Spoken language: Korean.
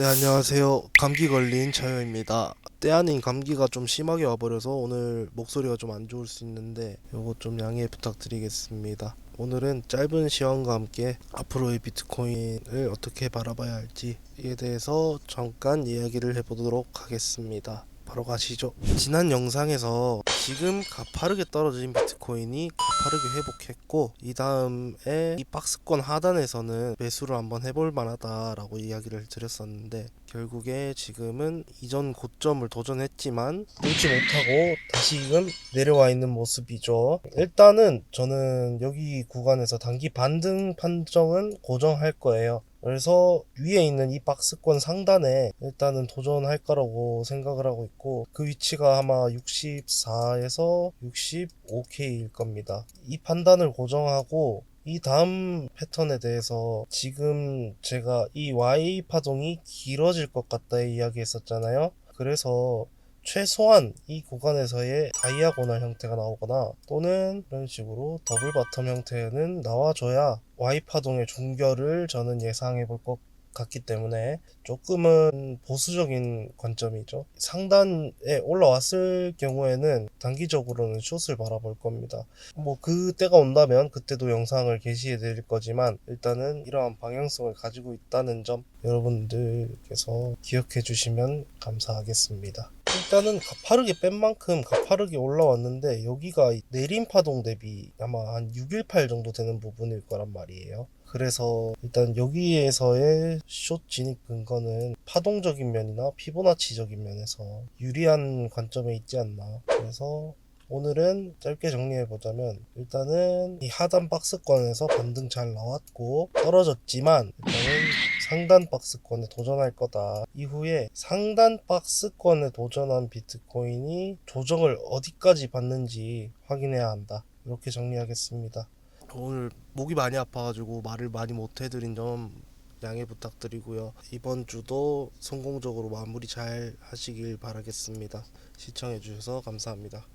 네, 안녕하세요. 감기 걸린 차요입니다. 때 아닌 감기가 좀 심하게 와버려서 오늘 목소리가 좀 안 좋을 수 있는데 요거 좀 양해 부탁드리겠습니다. 오늘은 짧은 시황과 함께 앞으로의 비트코인을 어떻게 바라봐야 할지에 대해서 잠깐 이야기를 해보도록 하겠습니다. 바로 가시죠. 지난 영상에서 지금 가파르게 떨어진 비트코인이 가파르게 회복했고 이 다음에 이 박스권 하단에서는 매수를 한번 해볼 만하다라고 이야기를 드렸었는데 결국에 지금은 이전 고점을 도전했지만 뚫지 못하고 다시금 내려와 있는 모습이죠. 일단은 저는 여기 구간에서 단기 반등 판정은 고정할 거예요. 그래서 위에 있는 이 박스권 상단에 일단은 도전할 거라고 생각을 하고 있고 그 위치가 아마 64에서 65K일 겁니다. 이 판단을 고정하고 이 다음 패턴에 대해서 지금 제가 이 Y 파동이 길어질 것 같다 이야기했었잖아요. 그래서 최소한 이 구간에서의 다이아고날 형태가 나오거나 또는 이런 식으로 더블 바텀 형태는 나와줘야 Y 파동의 종결을 저는 예상해 볼 것 같기 때문에 조금은 보수적인 관점이죠. 상단에 올라왔을 경우에는 단기적으로는 숏을 바라볼 겁니다. 뭐 그때가 온다면 그때도 영상을 게시해 드릴 거지만 일단은 이러한 방향성을 가지고 있다는 점 여러분들께서 기억해 주시면 감사하겠습니다. 일단은 가파르게 뺀 만큼 가파르게 올라왔는데 여기가 내림 파동 대비 아마 한 618 정도 되는 부분일 거란 말이에요. 그래서 일단 여기에서의 숏 진입 근거는 파동적인 면이나 피보나치적인 면에서 유리한 관점에 있지 않나. 그래서 오늘은 짧게 정리해 보자면 일단은 이 하단 박스권에서 반등 잘 나왔고 떨어졌지만 일단은 상단 박스권에 도전할 거다. 이후에 상단 박스권에 도전한 비트코인이 조정을 어디까지 받는지 확인해야 한다. 이렇게 정리하겠습니다. 오늘 목이 많이 아파가지고 말을 많이 못 해드린 점 양해 부탁드리고요. 이번 주도 성공적으로 마무리 잘 하시길 바라겠습니다. 시청해주셔서 감사합니다.